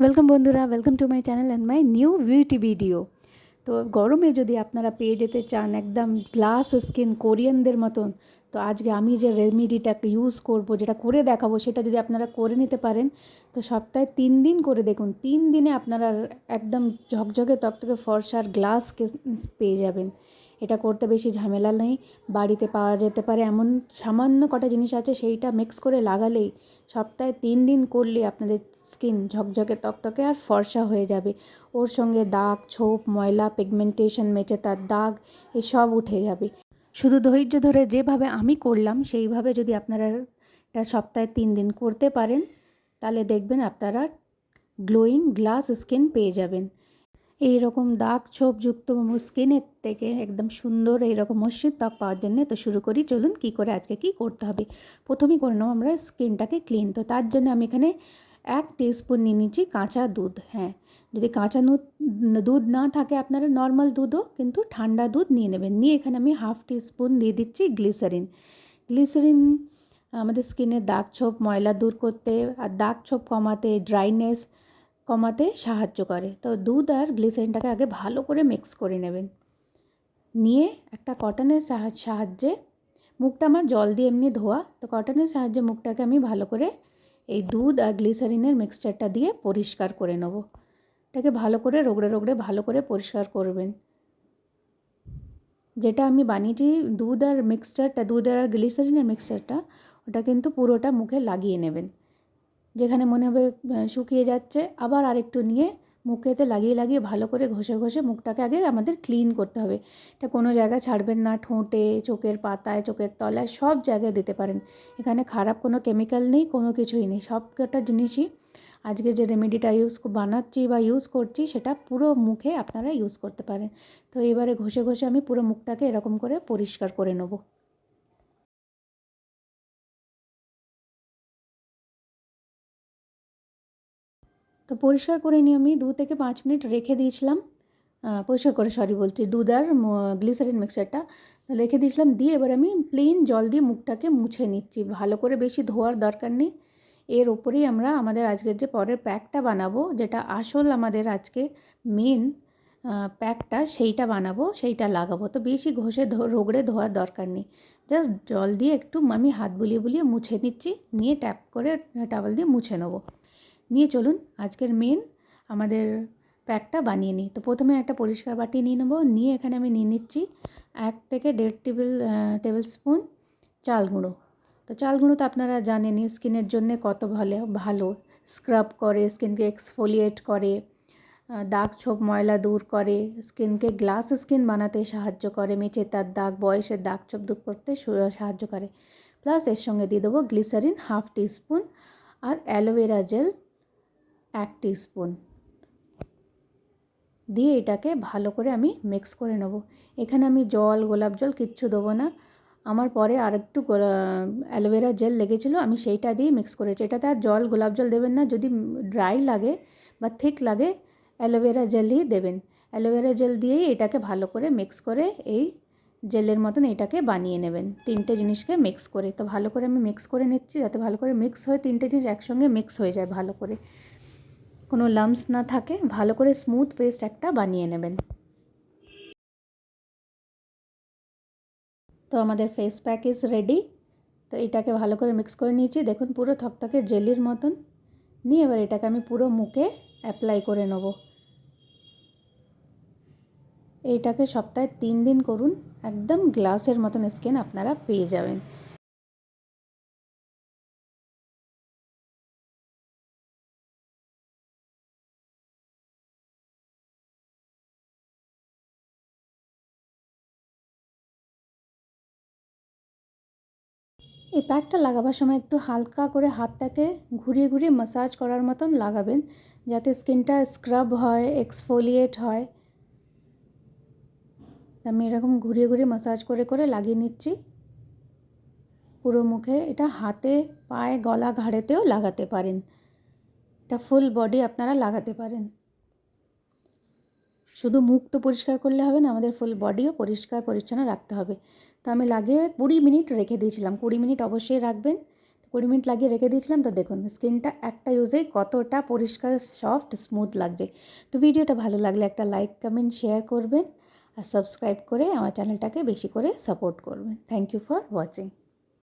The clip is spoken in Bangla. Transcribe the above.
ওয়েলকাম বন্ধুরা। Welcome to my channel and my new beauty video তো গরমে যদি আপনারা পেয়ে যেতে চান একদম গ্লাস স্কিন কোরিয়ানদের মতন, তো আজকে আমি যে রেমিডিটা ইউজ করব, যেটা করে দেখাবো, সেটা যদি আপনারা করে নিতে পারেন, তো সপ্তাহে তিন দিন করে দেখুন, তিন দিনে আপনারা একদম ঝকঝকে তকতকে ফর্সার গ্লাস পেয়ে যাবেন। এটা করতে বেশি ঝামেলা নেই। বাড়িতে পাওয়া যেতে পারে এমন সামান্য কটা জিনিস আছে, সেইটা মিক্স করে লাগালেই সপ্তাহে তিন দিন করলে আপনাদের স্কিন ঝকঝকে তকতকে আর ফর্সা হয়ে যাবে। ওর সঙ্গে দাগ, ছোপ, ময়লা পিগমেন্টেশন মেচে তার দাগ, এসব উঠে যাবে। শুধু ধৈর্য ধরে যেভাবে আমি করলাম, সেইভাবে যদি আপনারা এটা সপ্তাহে তিন দিন করতে পারেন, তাহলে দেখবেন আপনারা গ্লোয়িং গ্লাস স্কিন পেয়ে যাবেন। এই রকম দাগ ছোপযুক্ত স্কিনের থেকে একদম সুন্দর এইরকম মসৃণ ত্বক পাওয়ার জন্য তো শুরু করি। চলুন কি করে আজকে কি করতে হবে? প্রথমেই করে নেব আমরা স্কিনটাকে ক্লিন। তো তার জন্য আমি এখানে এক টিস্পুন নিয়ে নিচ্ছি কাঁচা দুধ। হ্যাঁ যদি কাঁচা দুধ দুধ না থাকে আপনারা নর্মাল দুধও কিন্তু ঠান্ডা দুধ নিয়ে নেবেন। নিয়ে এখানে আমি হাফ টিস্পুন দিয়ে দিচ্ছি গ্লিসারিন। গ্লিসারিন আমাদের স্কিনের দাগ ছোপ, ময়লা দূর করতে আর দাগ ছোপ কমাতে, ড্রাইনেস কমাতে সাহায্য করে। তো দুধ আর গ্লিসারিনটাকে আগে ভালো করে মিক্স করে নেবেন। নিয়ে একটা কটনের সাহায্যে মুখটা আমার জল দিয়ে এমনি ধোয়া। তো কটনের সাহায্যে মুখটাকে আমি ভালো করে এই দুধ আর গ্লিসারিনের মিক্সচারটা দিয়ে পরিষ্কার করে নেব। এটাকে ভালো করে রোগড়ে রোগড়ে ভালো করে পরিষ্কার করবেন। যেটা আমি বানিয়েছি দুধ আর মিক্সচারটা দুধ আর গ্লিসারিনের মিক্সচারটা ওটা কিন্তু পুরোটা মুখে লাগিয়ে নেবেন। যেখানে মনে হবে শুকিয়ে যাচ্ছে, আবার আরেকটু নিয়ে মুখেতে লাগিয়ে লাগিয়ে ভালো করে ঘষে ঘষে মুখটাকে আগে আমাদের ক্লিন করতে হবে। এটা কোনো জায়গায় ছাড়বেন না, ঠোঁটে, চোখের পাতায়, চোখের তলায়, সব জায়গায় দিতে পারেন। এখানে খারাপ কোনো কেমিক্যাল নেই, কোনো কিছুই নেই সব কটা জিনিসই। আজকে যে রেমেডিটা ইউজ বানাচ্ছি বা ইউজ করছি, সেটা পুরো মুখে আপনারা ইউজ করতে পারেন। তো এবারে ঘষে ঘষে আমি পুরো মুখটাকে এরকম করে পরিষ্কার করে নেব। তো পরিষ্কার করে নিয়ে আমি দু থেকে পাঁচ মিনিট রেখে দিয়েছিলাম। পরিষ্কার করে সরি বলছি, দুধ আর গ্লিসারিন মিক্সারটা রেখে দিয়েছিলাম, দিয়ে এবার আমি প্লেন জল দিয়ে মুখটাকে মুছে নিচ্ছি। ভালো করে বেশি ধোয়ার দরকার নেই। এর ওপরেই আমরা আমাদের আজকের যে পরের প্যাকটা বানাবো, যেটা আসল আমাদের আজকে মেন প্যাকটা সেইটা বানাবো, সেইটা লাগাবো। তো বেশি ঘষে রোগড়ে ধোয়ার দরকার নেই। জাস্ট জল দিয়ে একটু আমি হাত বুলিয়ে বুলিয়ে মুছে নিচ্ছি, নিয়ে ট্যাপ করে টাওয়াল দিয়ে মুছে নেব। নিয়ে চলুন, আজকের মেন আমাদের প্যাকটা বানিয়ে নিই। তো প্রথমে একটা পরিষ্কার বাটি নিয়ে নেব। নিয়ে এখানে আমি নিয়ে নিচ্ছি এক থেকে দেড় টেবিল টেবিল স্পুন চাল গুঁড়ো। তো চাল গুঁড়ো তো আপনারা জানেনই স্কিনের জন্য কত ভালো ভালো। স্ক্রাব করে স্কিনকে এক্সফোলিয়েট করে দাগ ছোপ ময়লা দূর করে স্কিনকে গ্লাস স্কিন বানাতে সাহায্য করে মেচে তার দাগ, বয়সের দাগ ছোপ দূর করতে সাহায্য করে। প্লাস এর সঙ্গে দিয়ে দেবো গ্লিসারিন হাফ টিস্পুন আর অ্যালোভেরা জেল এক স্পুন দিয়ে এটাকে ভালো করে আমি মিক্স করে নেব। এখানে আমি জল, গোলাপ জল কিচ্ছু দেবো না। আমার পরে আরেকটু অ্যালোভেরা জেল লেগেছিলো, আমি সেইটা দিয়ে মিক্স করেছি। এটাতে আর জল, গোলাপ জল দেবেন না। যদি ড্রাই লাগে বা থিক লাগে, অ্যালোভেরা জেলই দেবেন। অ্যালোভেরা জেল দিয়েই এটাকে ভালো করে মিক্স করে এই জেলের মতন এটাকে বানিয়ে নেবেন। তিনটে জিনিসকে মিক্স করে। তো ভালো করে আমি মিক্স করে নিচ্ছি। যাতে ভালো করে মিক্স হয়ে, তিনটে জিনিস একসঙ্গে মিক্স হয়ে যায় ভালো করে। কোনো লামস না থাকে, ভালো করে স্মুথ পেস্ট একটা বানিয়ে নেবেন। তো আমাদের ফেস প্যাক ইজ রেডি তো এটাকে ভালো করে মিক্স করে নিয়েছি। দেখুন পুরো থকথকে জেলির মতন। নিয়ে এবার এটাকে আমি পুরো মুখে অ্যাপ্লাই করে নেব। এইটাকে সপ্তাহে তিন দিন করুন। একদম গ্লাসের মতন স্কিন আপনারা পেয়ে যাবেন। এই প্যাকটা লাগাবার সময় একটু হালকা করে হাতটাকে ঘুরিয়ে ঘুরিয়ে মাসাজ করার মতন লাগাবেন, যাতে স্কিনটা স্ক্রাব হয় এক্সফোলিয়েট হয়। আমি এরকম ঘুরিয়ে ঘুরিয়ে মাসাজ করে করে লাগিয়ে নিচ্ছি। পুরো মুখে এটা হাতে, পায়ে, গলা, ঘাড়েতেও লাগাতে পারেন। এটা ফুল বডি আপনারা লাগাতে পারেন। শুধু মুখ তো পরিষ্কার করলে হবে না, আমাদের ফুল বডিও পরিষ্কার পরিচ্ছন্ন রাখতে হবে। তো আমি লাগিয়ে কুড়ি মিনিট রেখে দিয়েছিলাম। কুড়ি মিনিট অবশ্যই রাখবেন। কুড়ি মিনিট লাগিয়ে রেখে দিয়েছিলাম। তো দেখুন, স্কিনটা একটা ইউজেই কতটা পরিষ্কার সফট স্মুথ লাগছে। তো ভিডিওটা ভালো লাগলে একটা লাইক কমেন্ট শেয়ার করবেন। আর সাবস্ক্রাইব করে আমার চ্যানেলটাকে বেশি করে সাপোর্ট করবেন। Thank you for watching